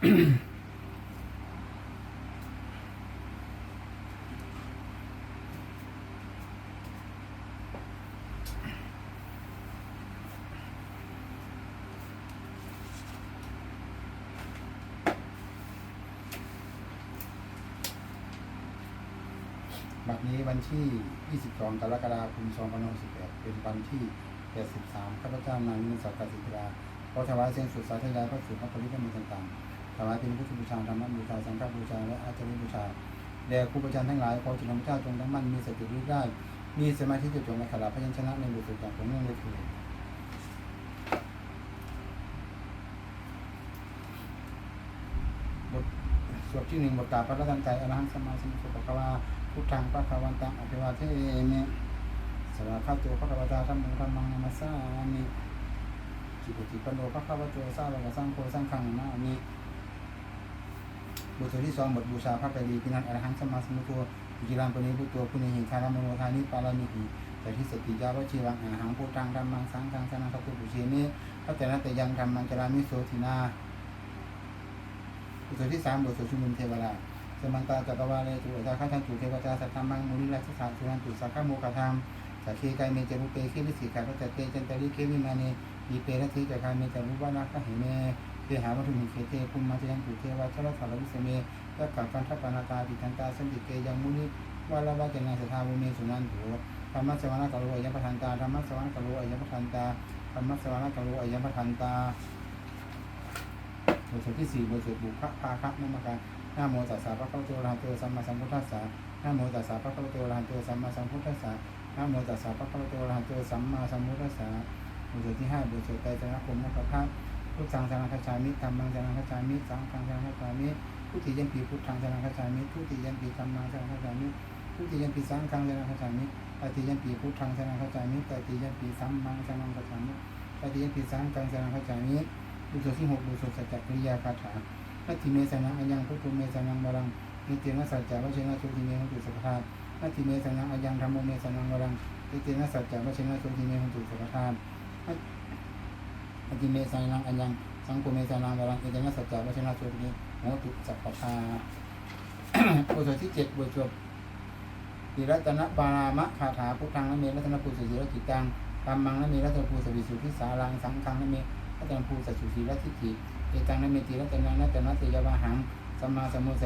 บัดนี้วันที่ 22 กรกฎาคม 2568 เป็นวันที่83ข้าพเจ้านางมินสักกสิทราขอถวายเสียงสุดสาธยายพระสุดพระปริธรรมต่างๆ ถวายเป็นพุทธบูชาธรรมบูชาสังฆบูชาและอาจารย์บูชาแด่ครูประจันทั้งหลายขอจุลพระเจ้าจงตั้งมั่นมีสติรู้ได้มีสมาธิจะจงในขลาพยัญชนะในบุตรสุดอย่างผลเนื่องด้วยเถิดบทสวดที่หนึ่งบทกาพระรัตนตรัยอรหังสมาสมุทโธปะควาพุทธังปะคะวันตังอภิวาเทมิสวากขาโตพระคะวตาธรรมังธรรมังนามัสสามิจิปติปันโนพระคะวะโตสร้างวกสังโฆสังฆังนามิ บทที่สองบทบูชาพระปรีพินันอรหังสมมาสมุทโธอุจิรังปณิพุทโธพุนิหิทารามโนทานิปาลามิหิแต่ที่สติยาวชีวังอาหังพุทธังธรรมังสังฆังสนังคตุปุเชมิพระแต่ละแต่ยังธรรมังจรามิโสทินาบทที่สามบทสวดชุมนุมเทวดาสมันตาจักรวาเลตุอัตตาข้าทันตุเทวตาสัตตามังมุนิราชสาสุนันตุสักขโมกธรรมสักเคกายเมจรุเปขิริสิกาพระเตจันตริเควิมานีอีเปรติจักาเมจรุวานาคเหเม เปหาวัตุหิเคเตคุมมาจยังตุเทวาชลถารวิสเมยักขักันทัปนาตาติทันตาสันติเกยังมุนิวาลวะเจนาสทาวเมสุนันตุธรรมะสวรรคโลอยัมปทันตาธรรมะสวรรคโลอยัมปทันตาธรรมะสวรรคโลอยัมปทันตาบทสวดที่สี่บทสวดบุพพาคะนมการหนะโมตัสสะภะคะวะโตอะระหะโตสัมมาสัมพุทธัสสะนะโมตัสสะภะคะวะโตอะระหะโตสัมมาสัมพุทธัสสะนะโมตัสสะภะคะวะโตอะระหะโตสัมมาสัมพุทธัสสะบทที่ห้าบทสวดไตรสรณคมนะครับ พุทธังสรณคัจามิธรรมังสรณคัจามิสังฆังสรณคัจามิทุติยัมปีพุทธังสรณคัจามิทุติยัมปีธรรมังสรณคัจามิทุติยัมปีสังฆังสรณคัจามิตติยัมปีพุทธังสรณคัจามิตติยัมปีสัมมังสรณคัจามิตติยัมปีสังฆังสรณคัจามิบทที่หกบทสวดสัจจกริยาคาถานัตถิเมสนังอัญญังพุทโธเมสนังวรังนิเตนะสัจจะวชินะโชติเมหุตุสัพพะนัตถิเมสนังอัญญังธรรมโมเมสนังวรังนิเตนะสัจจะวชินะโชติเมหุตุสัพพะ นัตถิเมสนังอัญญังสังโฆเมสนังวรังนิเตนะสัจจะวชนะโชติเมหุตุสัพพะบทสวดที่เจ็ดบทสวดติรัตนปารามะคาถาพุทธังนเมรัตนภูสุสีรกิตังธรรมังนเมรัตนภูสวิสุทธิสารังสังฆังนเมรัตนภูสัจจุสีรัตทิฏฐิเอตังนเมติรัตนังนัตนัตเตยวาหังสัมมาสัมโมส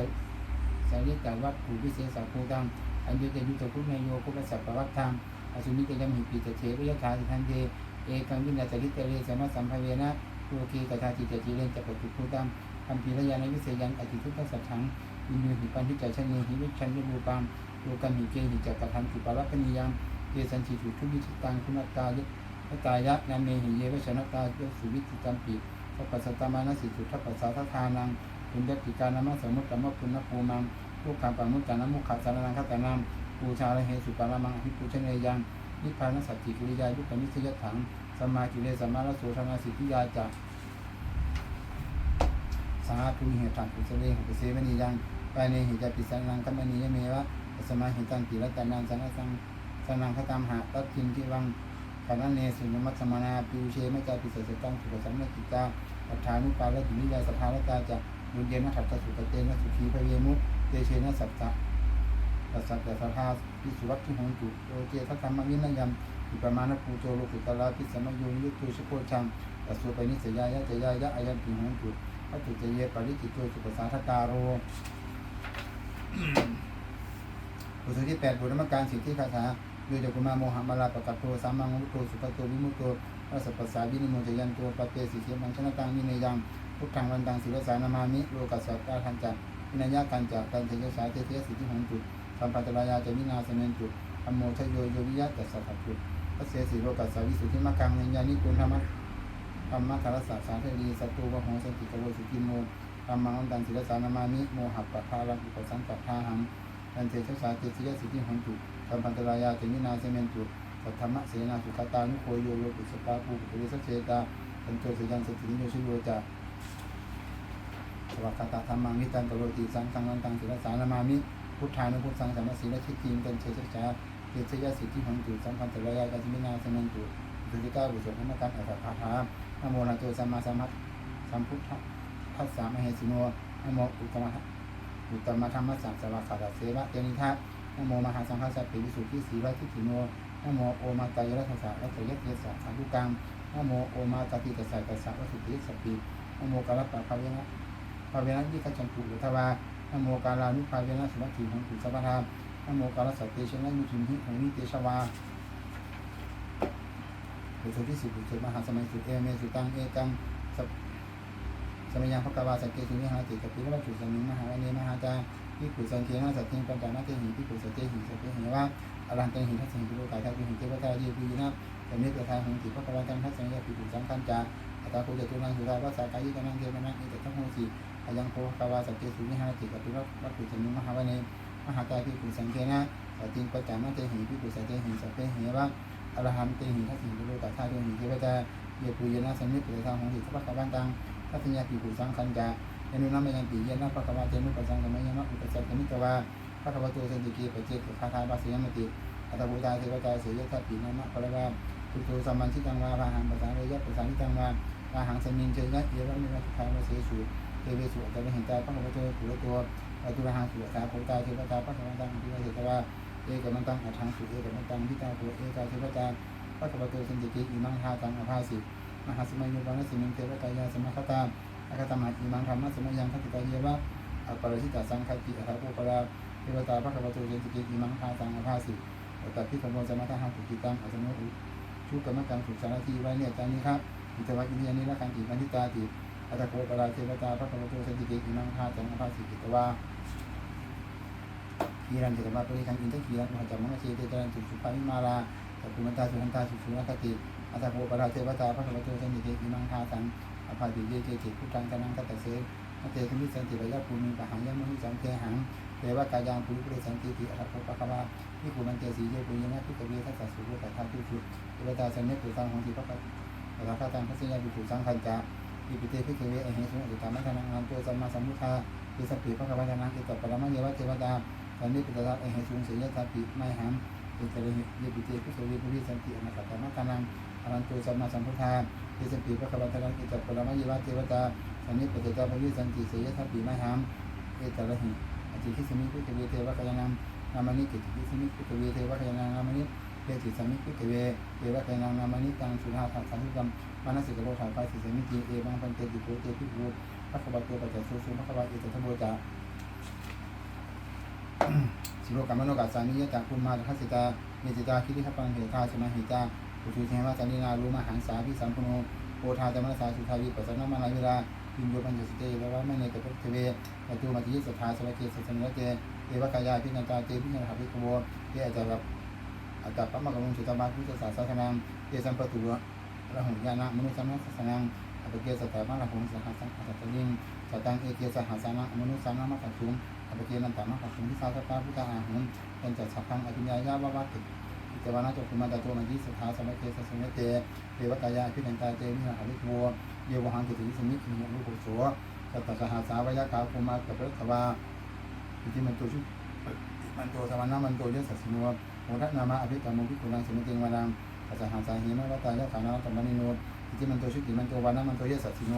สาริตาวัตถุวิเศษสัพพุตังอันยุตยุตพุทธโยภุปสัพพวัตถังอสุนิตยมหิปิตเถวิยถาสิทันเต เอกังวินาจริตเรสมัสสัมภเวนะโลกีกตาจิตจิเรนจัปตุพุตังคัมภีรยานวิเศยันอติทุกขสัจฉังวิญญูหิปันทิจชนีหิวิชันยุรูปังโลกันหิเกหิจักทันติปารักนิยังเยสันติถุทุวิจิตังคุณตายะตายะนามเมหิเยวชนตายสุวิจิตัมปิสัพพสัตตมานสิสุทัพพสาททานังปุญญกิกานามสมุตตมะปุณภูมังลูกขังปังมุตตานมุขาสารนังคตตานังปูชาละเหสุปารามังอภิปูชเนยัง นิพพานสัจจิกิริยายุคนิสยถังสมากิเลสมมาลโสธนาสิทธิยาจาสาธุเหตังปุสเลหปุเสวนียังไปในหิจปิสันังคัมมณียเมวะสมาหิตังติรัตนังสังสังสนังคตามหาตัดทิมทิวังปานเนสุนมัตสมานาปิวเชมจาปิเสสตังสุขสัมมติกาปัฏฐานุปาลตินิยาสภาลกาจะบุญเยนะถัตสุตเตนะสุขีพเวมุเตเชนะสัจจะ ตัสสัจจะสัทธาปิสุวัตถุหงจุโอเจทัตธรรมวินัยยมอิปมาณปูโจโลกุตลาปิสมยุยุตุชโคชังตัสสุปนิสยายะจยายะอายัมปิหงจุพัตุเจเยปริจิตโตสุปสาทกาโรบทที่แปดบทนรรมการสิทธิคาถาโดยจักุมาโมหะมาลาปะกัตโตสัมมังมุตโตสุขโตวิมุตโตวัสสปัสสาวินิโมจยันโตปะเตสิเสมังชนะตังวินยังพุทธังวันตังศิลสานามามิโลกัสสะตาทันจักวินัยยะกันจักกันเทยสาเทเทสิทธิหงจุ สัมปัตตรายาจะวินาสเมนจุธรรมโมชโยโยวิยะตัสสะขัดจุพระเสสิโลกัสสะวิสุทธิมะกังเนญานิกุลธรรมะธรรมะคารสะสารเทรีสัตตุวะโหสติกโวสุกิโมธรรมังวันตังศิลสานามามิโมหัปปะทาลังอุปสังกัปทาหังกันเทชสาเทเทสิทธิหงจุสัมพันตรายาเจมินาเซเมนตุสัทธรรมะเสนาสุขตานุโคโยโยปุสปาปูปุริสเจตาสันโตสิยันสติโยชิโยจาสวัสตาธรรมังนิตันตโรติสังสังวันตังศิลสานามามิ พุทธานุพุทธังสัมสีแลทิฏฐิมกันเชชชาเตชยสิทธิหังตุสัมพันตรายาเจมินาเซเมนตุสุติกาบุษธรรมกันอัตถาภานโมนาโตสัมมาสัมมัตสัมพุทธะทัสสะมเหสิโนนโมอุตมะอุตมะธรรมสังสวะขาดเสวะเตนิทันโมมหาสังฆสัพเพวิสุทธิสีวะทิฏฐิโนนโมโอมาตายรัสสะรัตยัตยสะสาธุกังนโมโอมาตติตสสะตสสะวัสุติสัพพินโมกาลปะภาเวนะภาเวนะยิขจันตุอุทวา นโมกาลานุภาเวนะสุวัติของปุสัพพทานะโมกาลสัตเตชนะมุทิมหิของนิเตชวาบุตรที่สิบบุตรมหาสมัยสุดเอเมสุตังเอกังสสมัยยังพระกวาสักเกสุนิหาติกับพิรวัตถุสมิงมหาวเนมหาจาพิกุสังเกนะสัตถิงปัญจนาเตหิพิกุสัตเตหิสัตเตหิวะอรันเตหิทัศหิพิโลกายทัศหิเทวตาเยปีนะสมิประธานของติพระกวาจันทัศนิยาพิกุสังคัญจาอัตตาโคจตุนังสุราวัสสากายิกนังเทวนังเอตทัพโมสี อายังโคกาวาสักเกสุนิหาติกับพิรวัตถุสมิมหาวันเนมหาจาพิกุสังเกนะสัติงปัญจนาเตหิพิกุสัตเตหิสัตเตหิวะอรหันเตหิทัสสิโลกาธาตุหิเทวตาเยปุยนะสมิปุทางของหิสัพพะวันตังทัศญาปิปุสังคัญจาเยนุนามยังปิเยนะพระกวาเจนุปสังกมยนะอุปสัตตมิตวาพระกวาโตสันติเกปเจกคาถาบาสยมติอัตบุตาเทวตาเสยทัปินะมะพระวาตุโตสัมมันชิตังวาพาหังปะสาเรยะปะสานิตังวาพาหังสมิงเจยะเยวะมินะทุขาวะเสสุ เทเวสุอัตตะหิตาพระกวาโตปุระตัวอตุระหังสุสาโพตาเทวตาพระกวาตังปิวะเสตวาเอกมันตังอัทังสุเอกมันตังพิตาโตเอกาเทวตาพระกบฏสันติกิอิมังหาตังอภาสิมหาสมัยยุบาลสิมิงเทวตายาสมคตาอากตมาอิมังธรรมสมัยยังคติตาเยวะอปรชิตาสังคติอัตโภปราเทวตาพระกบฏสันติกิอิมังหาตังอภาสิตัดพิขโมสมะทหังสุกิตังอัสมุอุชุกรรมกังสุสารทีไว้เนี่ยจานี้ครับอิทวะอินเดียนี้ละกันติมันทิตาติ อัตโภปราเทวตาพระกบฏสันติเกอิมังหาตังอภาสิกิตวาคีรันเจตมาปริคังอินทคีรันมหาจัมมังเชเตจรันตุสุภามิมาลาสัพพุมตาสุขันตาสุสุนคติอัตถโภปราเทวตาพระคัมภโตสันติเกอิมังคาสังอภาติเยเจเจพุทธังกนังกัตตเสนเตคุมิสันติระยะภูมิปะหังยมุนิสังเทหังเทวกายางปุริปุริสันติติอัตโภปะคะวาวิกุมันเตสีเยปุญญะพิกเวทัสสะสุโภตถาตุชุเทวตาสันเนปุตังหงติพระกัตถาตังพัสยาปิปุสังคัญจา อิปิเตพิกเวอเหสุอุตตมะทานังอันโตสัมมาสัมพุทธาปิสัพพิพระกัปปะนังอิตตปรมะเยวะเทวตาสันนิปุตตะอเหสุเสยทัพปิไมหังเอกเลยเยปิเตพุทธวิปุริสันติอนาคตมัตตานังอันตุสัมมาสัมพุทธาเทสัมปีพระคัมภีร์กิจปรมังเยวะเทวตาสันนิปเตตาภวิสันติเสยทัพปีมหามเอตระหิอจิคิสมิพุทธเวเทวะกายนังนามานิกิติคิสมิพุทธเวเทวะกายนังนามานิ เทติสมิพุทเวเทวะกายนังนามานิตังสุนาถาสังฆกรรมมานัสิกโลถาปาสิสมิจีเอบังพันเตติโกเตปิภูพระคัมภีร์ปัจจัยสุสุพระคัมภีร์เอตทโบจาสิโลกามโนกัสสานิยตาคุมมาทัสสิตาเมจิตาคิริขปังเหตาสมาหิตาอุชุเทวะจันนินารูมหังสาพิสัมพุโนโอทาจามนสาสุทาวิปัสสนามาลาวิราพิญโยปัญจสเตวะวะมะเนตะพุทธเวตตุมัติยิสทธาสวะเกสสนเตเอวะกายาพิณาตาเตพิณาหาภิกขโวเตอาจารับ อาจาปะมะกะมุสุตบาพุทธศาสนาเตสัมปตุระหุญานะมนุสัมมัสสนังอภิเกสตามาระหุสหัสสังอัตตลิงสตังเอเกสหัสสนะมนุสัมมัสสุงอภิเกนันตามะขังที่สาธตาพุทธาหุนเป็นจัดสัพพังอภิญญายาววัตติอิจวานาจกุมันตตัวมันยิสถาสมัยเกสสมัยเตเทวกายาพิจันตาเตมิหาภิกวัวเยวหังกิติสมิขิมุลุโกโสสัตตสหาสาวยากาภูมากับพระทวาอิติมันตัวชุมันตัวสวรรค์มันตัวยสัสโน โมทันามะอภิกรรมุภิคุณังสมิติงวานังสัสหาสาหิมะวัตตายะขานาตมณิโนอิติมันตัวชุติมันตัววานามันตัวยสัสโน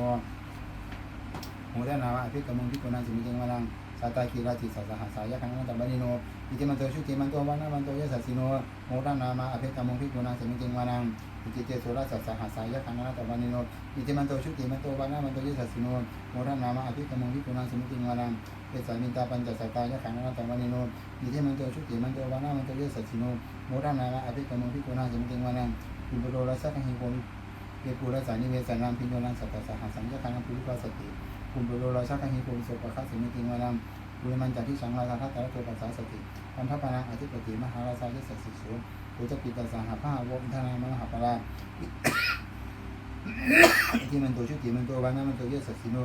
โมทันามะอภิกรรมุภิคุณังสมิติงวานังสาตาคีราจิสัสหาสายะขังนันตบันิโน อิติมันโตชุติมันโตวานนามันโตยะสัสสิโนโมทันนามาอภิกรรมงพิกุณาสมิจิงวานังอิจิเตโสระสัสหาสายะคังนันตบันิโนอิติมันโตชุติมันโตวานนามันโตยะสัสสิโนโมทันนามาอภิกรรมงพิกุณาสมิจิงวานังเอสามิตาปัญจสัตตายะคังนันตบันิโนอิติมันโตชุติมันโตวานนามันโตยะสัสสิโนโมทันนามาอภิกรรมงพิกุณาสมิจิงวานังปุปโรรัสสะกังหิโกเกปุระสานิเวสานังพิโยนังสัตตสหาสังยะคังนังปุริปัสสติปุปโรรัสสะกังหิโกโสปะคะสมิจิงวานัง บุญมันจากที่สังราชาทัตตะโตปัสสาสติพันธปานังอธิปติมหาราชาเยสสิสุปุจปิตาสหภาพวมทนามหาปราที่มันตัวชุติมันตัววานามันตัวเยสสิโน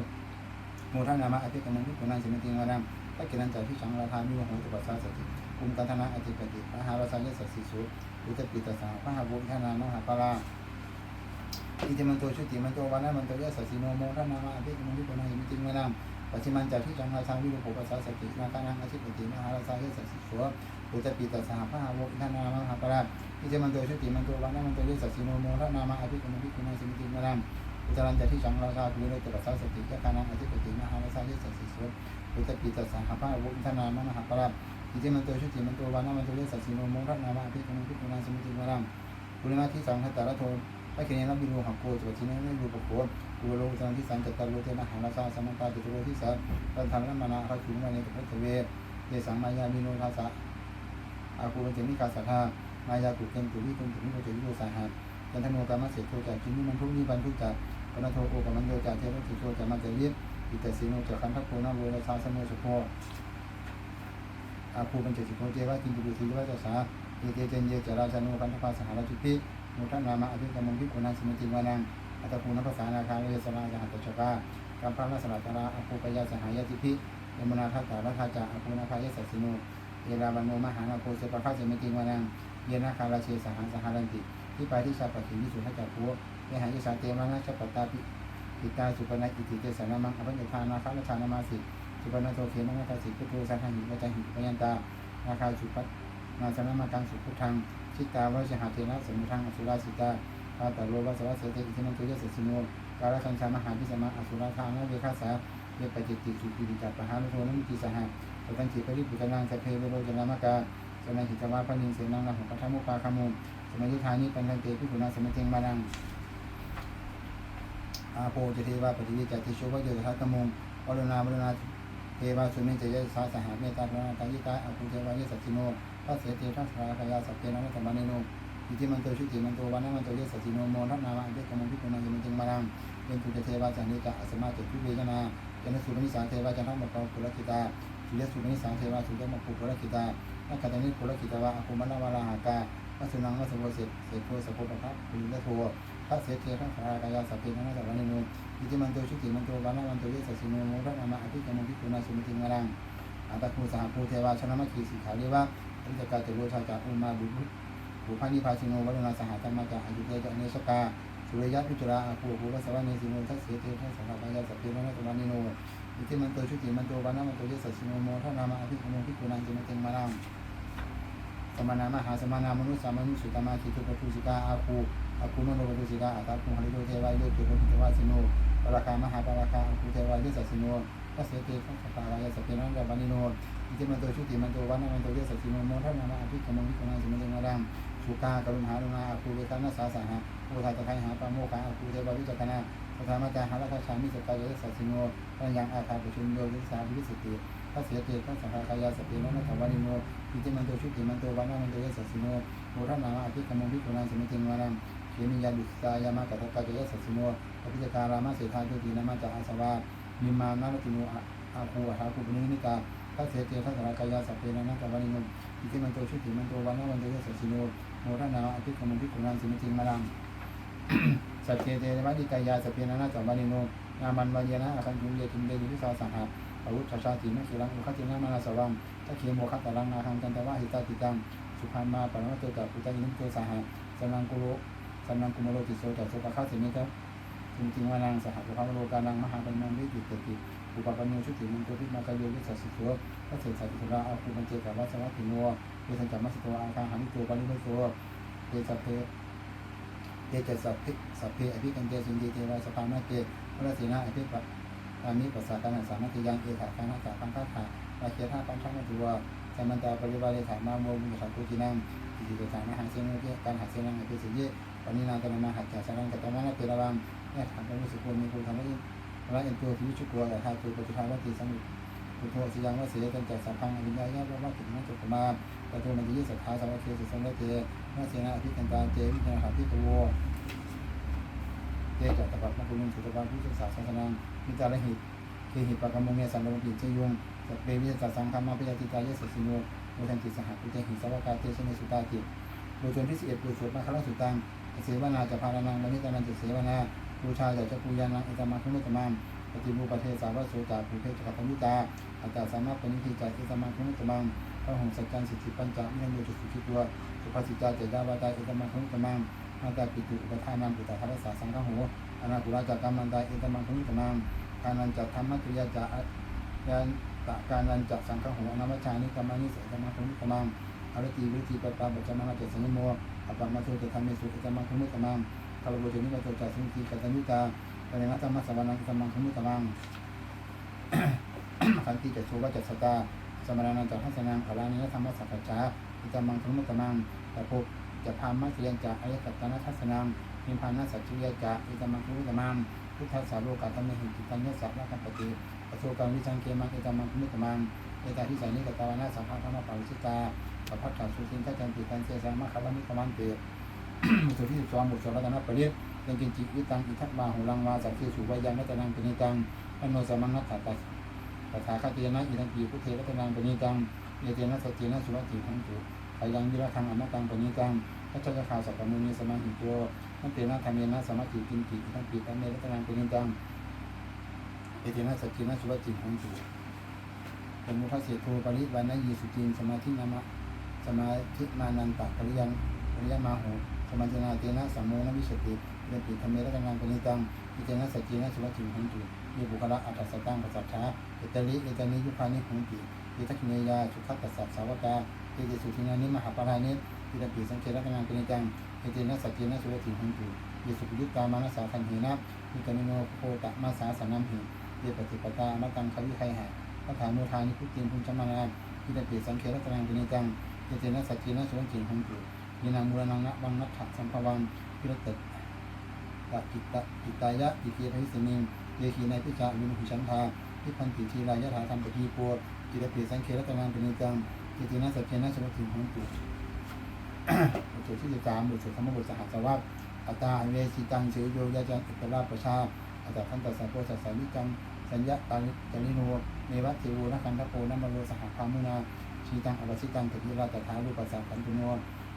โมทนามะอธิกรรมที่กุณังสมิติงวานังถ้ากินันจากที่สังราชามิวหงตุปัสสาสติคุมกันธนาอธิปติมหาราชาเยสสิสุปุจปิตาสหภาพวมทนามหาปราอิติมันตัวชุติมันตัววานามันตัวเยสสิโนโมทนามะอธิกรรมที่กุณังสมิติงวานัง ปัจจิมันจากที่จังหวัดทางวิรุปปัสสาสตินาคานังอาชิปติมหาราชาเยสัสสิสัวปุจปิตาสหภาวุฒนามหาปราอิจมันโตชุติมันโตวันนั้นมันโตเยสัสสิโนโมทนามาอภิกรมภิกุณาสิมิติมานังอุจารันจากที่จังราชาวิรุปปัสสาสติยาคานังอาชิปติมหาราชาเยสัสสิโสปุตตปิตัสสหภาวุฒนามหาปราอิจมันโตชุติมันโตวานามันโตเยสัสสิโนโมทนามะอภิกรรมพิกุณาสิมุติวารังปุริมาที่สังขตาระโทพระเคนรับบิโรหักโกจุติเนนรูปโข กุโลจันที่สังจัตตาโลเทนะหาราชาสมังตาจุโรที่สัพตันธรรมนามมานาเขาถึงมาในตุพระเวเยสังมายามิโนทัสะอาคูเป็นเจมิกาสัทธามายากุเกนตุวิตุนตุวิโนเจวิโยสาหัจันทโนกรรมเสกโทจากจินิมันทุกนิบันทุกจากปนโทโอกัมันโยจากเทวติโทจากมันเจริญอิตสิโนจากคันทัพโพนาโลราชาสมุสุโพอาคูเป็นเจติโพเจวะกินตุบุสีวะจัสสาเยเตเจนเยจราชโนคันทภาสหราชิพิมุทันนามะอภิกรรมพิกุณาสมติวานัง อัตภูนภาษานาคาเลสนาสหัตชกากัมพังนาสนาตราอาคูปยาสหายติพิยมนาทัตตารัทาจาอาคูนาคายสัสสิโนเยราบันโนมหานาโคเสปะฆาสมิติวานังเยนาคาราเชสหังสหารันติที่ไปที่ชาปฏิวิสุทจักภูเวหายสาเตมานะชัปตาปิปิตาสุปนัยอิติเตสนามังอภัญญทานาคาลชานามาสิสุปนัโตเขมังคาสิพุทโธสังหิวจหิปยันตานาคาสุปันาสนามากังสุพุทังชิตาวชหาเทนะสมุทังอสุราสิตา ปาตโลวัสวัสเสติอิทินันตุยสสิโนกาลชัญชามหาพิสมาอสุราทานะเวคาสาเวปจิตติสุปิริจัปหานุโทนมิติสหะปตัญจิปริปุตนังสเพเวโรจนามกาสนัยหิตวาพนิงเสนังนะหุปัทมุปาคามุสมัยุทานิปันทันเตพิคุณาสมัยเจงมานังอาโปจเทวาปฏิวิจติโชวะเยทัตมุงวรณาวรณาเทวาสุเมจยสาสหเมตตาพระนาตายิกาอาภูเทวายสัจจิโนทัสเสเตทัสสาคายาสัพเพนะนัตมานิโน อิติมันโตชุติมันโตวันนมันโตเยสัจจิโนโมทัตนามะเดกมงพิคุณาสมัยเจงมานังเป็นปุจเทวาสันนิกาอสมาเจตุเวจนาจันสุนิสาเทวาจันทังหมปปุรกิตาสุยสุนิสาเทวาสุยมปุปุรกิตานักขัตนิปุรกิตาวะอาภูมนาวาราหากามัสุนังมัสุโวเสเสโพสโพปะคะปุริยะโทพระเสเทพระสารากายาสัพเพนะนะสัพพนิโนอิจิมันโตชุติมันโตวานะมันโตเยสสิโนโมระนามาอภิกรรมพิกุณาสุมิติงารังอาตะคูสหภูเทวาชนะมัคคีสิขาเรียกวะอันตกาจโรชาจากอุมาบุบุ บุพานิพาชิโนวัฒนาสหธรรมจาอายุเตจเนชกาสุริยะพิจุราอาภูภูรสวานิสิโนทัสเสเทพระสารากายาสัพเพนะนะสัพพะนิโนอิจิมันโตชุติมันโตวานะมันโตเยสัสิโนโมระนามาอภิกรรมพิกุณาสุมิติงารังสมานามหาสมานามนุสามนุสุตมาคิตุปทุสิกาอาคูอาคูโนโนปทุสิกาอัตตาภูหริโตเทวายโยเกโรเทวาสิโนปราคามหาปราคาอาคูเทวายโยสัสิโนทัสเสเตทัสสะรายาสัพเพนังกบานิโนอิติมันโตชุติมันโตวันนามันโตเยสัสิโนโมทันนามาอภิกรรมวิกุณาสมุติงารัง สุกากรุณาลุณาอาคูเวทานัสสาสหะโอทาตะไคหาปะโมกาอาคูเทวาวิจตนาสธรรมจาหาราชามิสกายสัสิโนปัญญังอาคาปชุนโยวิสาวิสิติทัสเสียเตทัสสะกายสัพเพนังกัวานิโนอิติมันโตชุติมันโตวันามันโตยสัสิโนโมทันามาอภิกรรมพิกุณาสมิติงวานังเขมิยาดุสายามะกัตตะเจยสัสิโนอภิจการามะเสธาตุตินามาจาอาสวามิมานาลติโนอาภูอาหาภูปนินิกาทัสเสียเตทัสสะกายสัพเพนังกัวานิโนอิติมันโตชุติมันโตวันามันโตยสัสิโน โมทนาอภิกรรมพิกุณาสมิติงวานังสัจเจเตวัติกายาสัพเพนังกัวานิโนนามันวายนะอาคันจุงเยติมเดยุสาสังหะอาวุธชาชาตินักสุรังอุคตินามานาสวังทักเขโมขัตตารังนาคังกันตวะหิตาติตังสุพันมาปรมัตโตจักปุตตายินโตสหะสันังกุโรสันังกุมโรติโสจักโสปะคาสิมิตะจริงจริงวานังสหปุพะโลกานังมหาปัญญังวิจิตติอุปปัญโยชุติมันโตพิมากายโยวิสัสสิโสทัสเสสัตถิราอาภูปัญเจกับวัสวัติโน เยสัญจามัสโตอาคาหานิโตปาริโมโตเตสัพเพเตจัสัพเพสัพเพอภิกันเตสินเดเทวาสปามาเตพระสีนาอภิปัตอามิปัสสะกันสามัติยังเอถาคานาสาพังคาถาอาเคียท่าปัญชาตัวสมันตาปริวาริฐามาโมมุขตุจินังอิติเตถามหาเสนุเกการหาเสนังอภิสิเยปณินาตนามาหัจจากสรังกัตมานะเตระวังแม่ถามพระมุสุโกมีคุณธรรมะพระเอ็นตัวพิวิชุกัวแต่ทาตัวปฏิภาวัติสมุพุทโธสิยังวะเสียตันจักสัพพังอภิญญายะพระวัตินัจุกมา ปะโตมันยิสัทธาสวัสดิ์สิสังเตนาเสนาอภิกันตาเจวิญญาหาพิตโวเตจัตตปัปมะกุลุสุตตะพิสุสาสังนังมิตาลหิเคหิปะกมงเมสันโลปิเจยุงสัพเพวิจัสสังฆามาพิยติกายสัสสิโนโมทันติสหปุเตหิสวากาเตชเนสุตาติโดยชนที่สิบเอ็ดปูสวดมาคารสุตังเสวนาจะพารานังมณิตานันจะเสวนาบูชาจะจะปูยานังอิตามาคุมุตมามปฏิบูปเทสาวะโสจาภูเพจกัปมิตาอัตตาสามารถปณิทิจาอิตามาคุมุตมัง พระหงสัจจันสิทธิปัญจมินันโยจุสุขิตัวสุภาษิตาเจดาวาตาเอตามาคุมุตมังมาตาปิตุอุปทานังปุตตะคารสาสังฆโหอนาคุราจักรรมันตาเอตามาคุมุตมังทานันจัตธรรมตุยาจายันตะการันจักสังฆโหอนามัชานิกรรมานิเสกรรมคุมิกรรมังอารติวิธีปปาปัจจมานาเจสัญโมอปปะมาโสเจธรรมเมสุเจตมังคุมิกรรมังคาลโบเจนิวัตโตจัสสิงคีกัตตัญญุตาปะเนนะธรรมะสวรรค์กัมมังคุมิกรรมังขันติจัตสุวัจจัสตา สมณานันจัทัสนังขลานิยธรรมสัพพชาอิตามังธรรมุตมังตะภพจะพามัสเรียนจากอายกัตตนาทัสนังนิพานัสัจจิยจะอิตามังธรรมุตมังพุทธสาโลกาตมิหิติตัญญสัพพะกัปปติอโศกังวิจังเกมังอิตามังธรรมุตมังเอตาทิสานิกตาวนาสัพพะธรรมปาวิชิตาสัพพะขาสุสินกัจจันติตันเสสังมะคารมิตมันเตบทที่สิบสองบทสวดรัตนปริยยังกินจิตวิตังอิทัตมาหุลังวาสักขีสุวายังรัตนังปิณิตังอโนสมังนัตตตั สตถาคาติยนะอิทังปีพุทเทรัตนังปณิตังเยเตนะสตินะสุวัติขังตุขยังวิรัทังอมตังปณิตังพระเจ้าข่าวสัพพมุนีสมังหิโตนันเตนะธรรมเยนะสมัติกินจิทั้งปีตัมเมรัตนังปณิตังเยเตนะสตินะสุวัติขังตุสมุทัสเสโทปริวานะยีสุจินสมาธินามะสมาธิมานันตปริยังปริยมาโหส มัญจนาเตนะสัมโมนวิสติเรติธรรมเมรตนังปณิตังอิเตนะสัจจินะสุวัจจิหันตุมีบุคละอัตตสตังปัสสัทธาเอตลิเอตานิยุคานิหุนติอิทักขิเนยาสุขัตตสัสสาวกาเอติสุทินานิมหาปารานิอิตาปิสังเครตนังปณิตังเอเตนะสัจจินะสุวัจจิหันตุเยสุปยุตตามานะสาคันเหนะมิกามิโนโคตะมาสาสนัมหิเยปฏิปตามาตังควิไคหะพระฐานุทานิพุทธิพุญชมานาอิตาปิสังเครตนังปณิตังเอเตนะสัจจินะสุวัจจิหันตุ ยินังมูลนังนะวังนัตถะสัมภวังพิรตตตกิตตะกิตายะอิเกียริสมิงเยขีในพิจาวินุหิชันทาพิพันติทีรายะถาธรรมปทีปัวจิตปิสังเครัตนังปณิตังจิตินะสัจเจนะสวัสดิหังตุบทที่สิบสามบทสวดธรรมบทสหัสวัตอัตตาเวสิตังเสยโยยะจังอุตราประชาอัตตาทันตสัพโพสัสสามิจังสัญญาตานิจานิโนเมวะเทโวนะคันทโพนัมโลสหพามุนาชีตังอวสิตังตติราตถารูปัสสะขันตุโน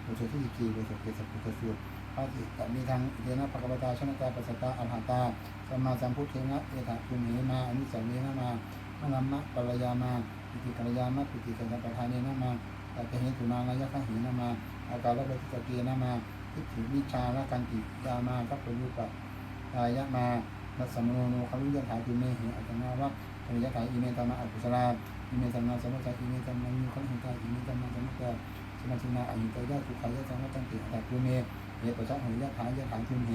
บทที่สิบสี่บทสวดเกศปุตตสูตรพระติตมีทางเยนะภะคะวตาชนตาปัสสตาอรหัตตาสัมมาสัมพุทเทนะเอตภูมิมาอนุสัมเมนะมามะนัมมะปัลยามาปิติกัลยามาปิติกัลปะทานีนะมาตตะเหตุนานายะคะหินะมาอาการละปฏิสเกนะมาทิฏฐิวิชาละกันติยามากัปปยุปะตายะมานัสสมโนโนคารุยะถาตุเมหิอัตนาวะปริยะถาอิเมตามะอกุศลาอิเมตัมมาสมุทัยอิเมตัมมายุคันหิตาอิเมตัมมาสมุทัย มาธินาอายุตยะทุกขายะสังฆตังติอัตตุเมเยปะชะหยะถายะถานทุมเห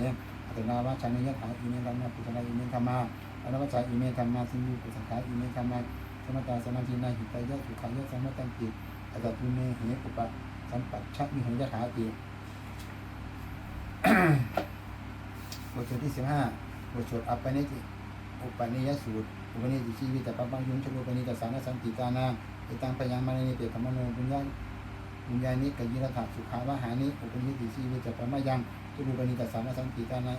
อัตนาวาชานยะถาอิเมธัมมาปุตตะอิเมธัมมาอนัจจาอิเมธัมมาสิยุปุสังขาอิเมธัมมาสมตาสมาธินาหิตยะทุกขายะสังฆตังติอัตตุเมเหปุปะสัมปัชชะมิหยะถาติบทที่สิบห้าบทสวดอัปปนิติอุปนิยสูตรอุปนิติชีวิตแต่ปังปังยุนชโลปนิตสานะสันติตานาเอตังพยังมาในิเปกขมโนปุญญา วิญญาณิกยิรถาสุขาวาหานิอุปนิติชีวิจปะมายังจุลูปนิตัสสานะสังติตานะ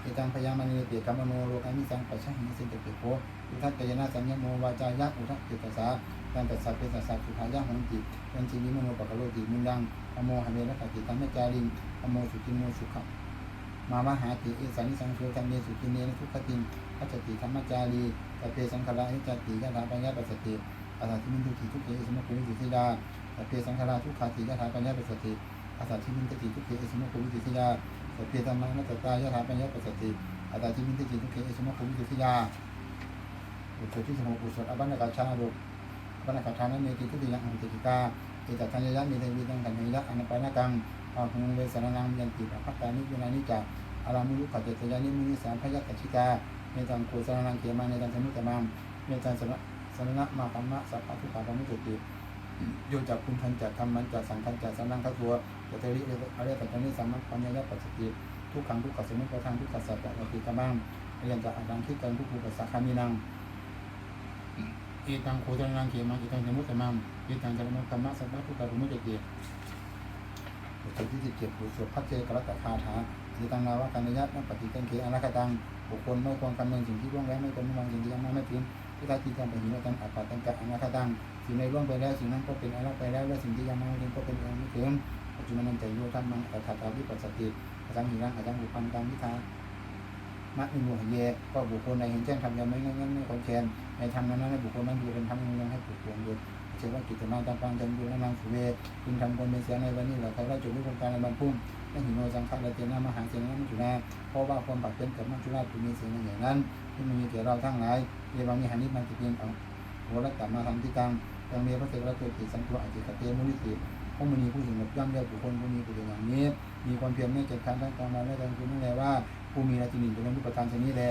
เอตังพยามณีเปียกัมโนโลกามิสังปัชชะหิสิเตเปโคอุทักกยนาสัญญโมวาจายะอุทักเกตสาตันตัสสะเปตัสสะสุขายะหันติยันชีวิมโนปะกะโลติมุยังอโมหะเมระกติตัมเมจาริงอโมสุติโมสุขะมามหาติเอสานิสังโฆธรรมเมสุติเนนทุกขติขัจติธรรมจารีตเปสังขารหิจติยะถาปัญญาปัสสติอาสาธิมินทุติทุกเกสมุคุวิสิดา เพสังขาราทุกขาติยะถาปัญญาปัสสติอาสัตถิมินตติทุกเขเอสมุขวิจิตยาสัพเพธรรมานัตตายะถาปัญญาปัสสติอาสัตถิมินตติทุกเขเอสมุขวิจิตยาอุตที่สมุขอุศอบันนกาชาโรอบันนกาชานั้นเมติทุติยังอันติกิกาเอตัทัญญะมีเทวิตังกันเนยะอนัปานกังอาหุงเวสรนังยันติปะพัตานิยุนานิจาอารามุลุขจตยานิมุนิสามพยัคขิกาเมตังโคสรนังเขมาเนตังสมุตตะมังเมตังสนะสนะมาคัมมะสัพพะทุกขาปมุจติ โยจากคุณทันจากธรรมันจากสังขันจากสังนังทัตัวจะเทริอริยสัจจานิสัมมัปัญญาปัจจติทุกขังทุกขสมุปทางทุกขสัจจะติกามังอริยจากอังคิกันทุกภูปัสสะคามินังเอตังโคจรนังเขมังเอตังสมุตตมังเอตังจรมุตตมะสัพพะทุกขรุมุจติบทที่สิบเจ็ดบทสวดพัฒเจกรัตคาถาเอตังนาวากันยะนปฏิตังเขอนาคตังบุคคลไม่ควรคำเนึงสิ่งที่ร่วงแล้วไม่ควรม่วางสิ่งที่ยังไม่ถึง ที่ทัติกันเป็นหินตังอัปปะตังกะอนาคตังสิ่งใดล่วงไปแล้วสิ่งนั้นก็เป็นอะไรไปแล้วและสิ่งที่ยังไม่ถึงก็เป็นยังไม่ถึงปัจจุบันนั้นใจโยธรรมังอัตถาตาวิปัสสติอาจารย์หิรังอาจารย์บุพันตามวิธามะอิโมหเยก็บุคคลใดเห็นแจ้งทำยังไม่งั้นงั้นไม่คนแคนในธรรมนั้นนั้นบุคคลนั้นดูเป็นธรรมยังให้ปลุกปลงอยู่เชื่อว่ากิจมาตามฟังจำดูและนางสุเวจึงทำคนเป็นเสียในวันนี้แหละใครว่าจุดวิการในบรรพุ่ม และหิโนสังฆาเจนามหาเจนะมัจจุนาเพราะว่าความปักเป็นกับมัจจุราชมีเสียงอย่างนั้นที่มีแก่เราทั้งหลายเรียบามีหันิมันติเพียงของโหรัตตมาทำที่ตังยังมีพระเถระตัวติสังตัวอจิตเตมุนิสิพวกมณีผู้หญิงหลบย่ำเรียกบุคคลผู้มีผู้อย่างนี้ มีความเพียรไม่เกิดการทั้งกลางวันและกลางคืนนั่นแหละว่าผู้มีราชินีเป็นผู้ประทานชนิดแล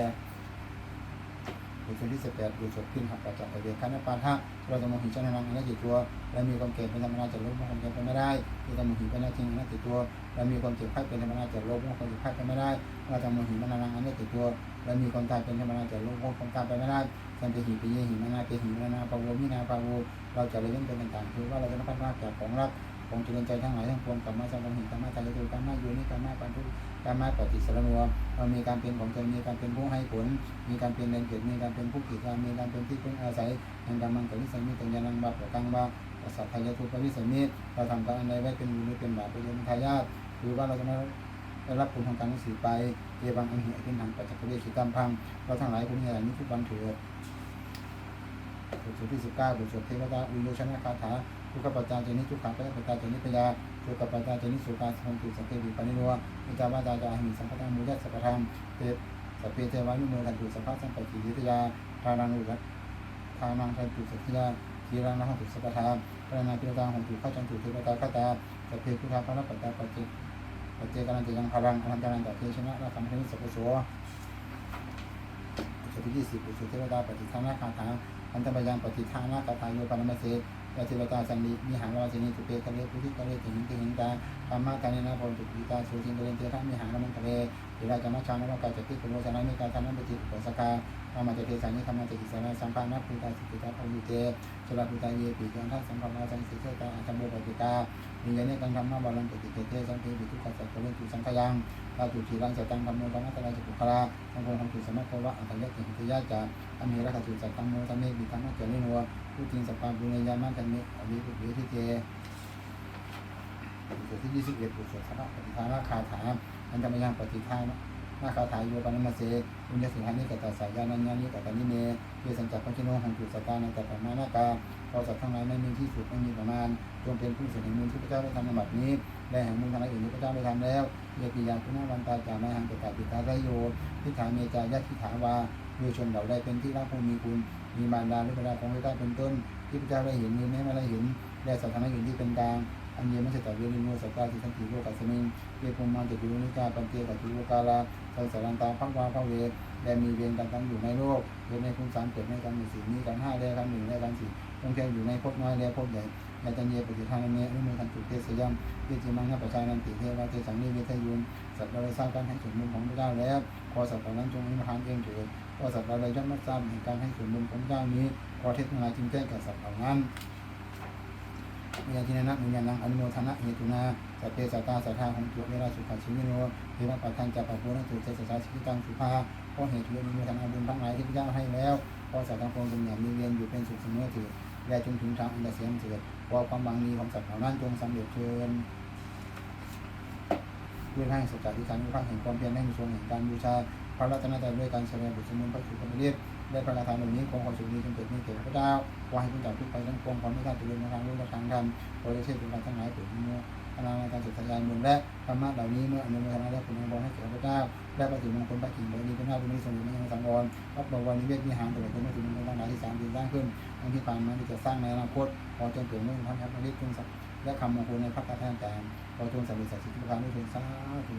บุคคลที่สิบแปดบุคคลขึ้นหักปัจจัยเบียคันนปาทะเราจะมองหินชนะนังนัตติตัวและมีความเก็บเป็นธรรมดาจะลบความเก็บไปไม่ได้ที่จะมองหินเป็นหน้าที่อนัตติตัวและมีความเจ็บไข้เป็นธรรมดาจะลบความเจ็บไข้ไปไม่ได้เราจะมองหินมันนังนัตติตัวและมีความตายเป็นธรรมดาจะลบความตายไปไม่ได้สันติหิปิเยหิมนาเปหิมนาปะโวมินาปะโวเราจะเรียนเป็นต่างๆคือว่าเราจะต้องพัฒนาจากของรัก องจุลใจทั้งหลายทั้งปวงกรรมะสัมพันธ์กรรมะตายตัวกรรมะโยนิกรรมะปันทุกรรมะปฏิสารนัวเรามีการเป็นของตนมีการเป็นผู้ให้ผล มีการเป็นแรงเกิดมีการเป็นผู้กิจการมีการเป็นที่พึ่งอาศัยแห่งกรรมังกับวิสัยมิตรยานังบาปกังบาสัพพยาทุปวิสัยมิตรเราทำการอันใดไว้เป็นบุญหรือเป็นบาปเป็นทายาทหรือว่าเราจะไม่ได้รับผลของการทั้งสี่ไปเยบังอันเหตุขึ้นทางปัจจักรเวชิตามพังเราทั้งหลายคุณเหตุนี้ทุกวันเถิดบทที่สิบเก้าบทสวดเทวดาอุโยชนะคาถา ทุกขปัจจาเจนิทุกขังปัจจาเจนิพยาทุกขปัจจาเจนิสุตาสัมปุสังเกติปานิโนมิจาวาจาจาหิสัมปทามุยัสสะปทามเตสัพเพเทวานุโมทันตุสัพพะสัมปติยิทยาทานังอุรัตทานังทันตุสัทยาทีรังนะหันตุสัพพะทาพระนาพิรตาหันตุข้าจันตุเทวตาข้าตาสัพเพพุทธาพระปัตตาปัจเจปัจเจกันันติยังพลังอนันตานันตเทชนะราคัมพิสัพพโสสุทธิยี่สิบสุทธิเทวดาปฏิทานาคาถาอันตรายยังปฏิทานาคาถาโยปนมเส วาสิวตาสันนิมีหังวาสินีตุเปกะเลปุถิกะเลถึงถึงตาธรรมะตานินาพรตุปิตาสุทินเดเรนเตระมีหังนมังกะเลเวลาจะมาชานวกาจะติปุโรสนะมิกาธนปฏิปุสกา ธรรมะเจเทสานิธรรมะเจติสานาสัมภานัพุทธาสิกิตาภวิเตชลาพุทธาเยปิจันทัสัมภานาสังสิเทตาอัจฉโมปฏิตาวิญญาณกังธรรมะบาลังปฏิเตเตสังเทปิทุกขสัตว์เรตุสังขยังตาตุทีรังจตังธรรมโมธรรมะตระจักขุคลาสังโฆธรรมตุสมัคโควะอัตถยะติหิยะจาอเมระคตุสัตตังโมธรรมเมบิธรรมะเจริญนัวผู้จริงสัพพะบุญญามันธรรมเมอวิปุริทิเตบทที่ยี่สิบเอ็ดบทสวดธรรมปฏิทานาคาถาอันจะมายังปฏิทานะ นาคาถายโยปนมาเสอุญญสิหานิกตาสายานัญญานิกตานิเมเยสังจักรพชิโนหังจุสตานันตปัมานาคาพอสัตว์ทั้งหลายไม่มีที่สุดไม่มีประมาณจงเป็นผู้เสด็จมูลที่พระเจ้าได้ทำในบัดนี้และแห่งมูลทั้งหลายอื่นที่พระเจ้าได้ทำแล้วเยปิยาคุณวันตาจามาหังเกตาปิตาไรโยทิฏฐาเมจายะทิฏฐาวาโดยชนเหล่าใดเป็นที่รักผู้มีคุณมีมารดาหรือบิดาของพระเจ้าเป็นต้นที่พระเจ้าได้เห็นมีแม้ไม่ได้เห็นและสัตว์ทั้งหลายอื่นที่เป็นกลาง อันเยมัสตะเวริโนสัตตาทิสันติโลกัสมิงเยปุมมันจะดูนิกาปันเตกัตุโลกาลาสังสารันตาพักวาพระเวทและมีเวรกันตั้งอยู่ในโลกเกิดในคุณสามเกิดในกันหนึ่งสี่มีกันห้าและกันหนึ่งและกันสี่ต้องแค่อยู่ในภพน้อยและภพใหญ่และจันเยปฏิทานเมอุโมทันตุเทสยามเยจิมังนัปชานันติเทวาเทสังนิเวทยุนสัตว์เราได้สร้างการให้ส่วนบุญของพระเจ้าแล้วขอสัตว์เหล่านั้นจงมีมาทานเองเถิดขอสัตว์เราได้ย่อมรับทราบในการให้ส่วนบุญของพระเจ้านี้ขอเทศนาจึงแจ้งแก่สัตว์เหล่านั้น มีอาทินนะมีญาณังอนุโมทนะเหตุนาสัพเพสัตตาสัทธาของจุเวราสุขาชิมิโนเทวะปัฏฐานจัปปะโพนัตุเจสสาชิตังสุภาเพราะเหตุเรื่องมีทางอาบุญทั้งหลายที่พระเจ้าให้แล้วเพราะสัตว์ทั้งปวงจงอย่ามีเวียนอยู่เป็นสุขเสมอเถิดและจงถึงทางอันเกษมเถิดเพราะความบางมีของสัตว์เหล่านั้นจงสำเร็จเชิญด้วยให้สัจจะที่การวิพากษ์แห่งความเพียรแห่งทรงแห่งการบูชาพระรัตนตรัยด้วยการแสดงบทสมุนพระสุภาพเรียบ ได้พระราชทานเหล่านี้ขอความสุขนี้จงเกิดมีแก่พระเจ้าขอให้คุณจากทุกไปทั้งปวงความไม่ได้ตุเรียนทางรู้และทางธรรมขอได้เช่นเป็นการทั้งหลายเกิดเมื่อพลังในการศึกษายานบุญและธรรมะเหล่านี้เมื่ออนุโมทนาและผลอวยพรให้แก่พระเจ้าได้ปฏิทธิมงคลพระกิ่งบารมีพระนาบุญนี้ทรงอยู่ในยังสังวรรับบวันนี้เวทวิหารตลอดจนถึงในทั้งหลายที่สามที่สร้างขึ้นทั้งที่ผ่านมาที่จะสร้างในอนาคตขอจงเกิดเมื่อท่านทัพนิคุณและคำมงคลในพระคาถาต่างขอจงสำเร็จสัจจิประการด้วยเถิดสาธุ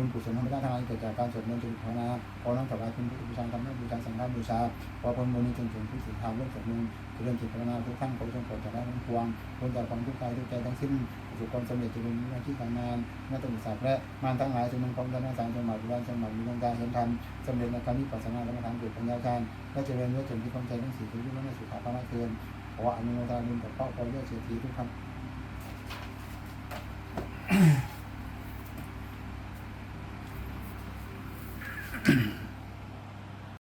บุญกุศลธรรมชาติทั้งหลายเกิดจากการสวดมนต์จนภาวนาขอน้อมถวายคุณพุทธบูชาธรรมบูชาสังฆบูชาขอผลบุญนี้จงถึงผู้สืบทางเรื่องสวดมนต์เรื่องจิตภาวนาทุกท่านขอจงโปรดจากได้ทั้งปวงพ้นจากความทุกข์กายทุกใจทั้งสิ้นประสบความสำเร็จจงมีหน้าที่การงานหน้าที่ศึกษาและมารทั้งหลายจงมีความดำเนินสารจงหมายบุญจงหมายมีดวงตาเห็นธรรมสำเร็จในการนี้ปัสสนาและมาทางเกิดปัญญาการและเจริญเนื้อจนที่ความใจทั้งสี่ถึงที่ไม่สุขาภาระเกินขออนุโมทนาบุญกับพ่อขอเลือกเสียทีทุกท่าน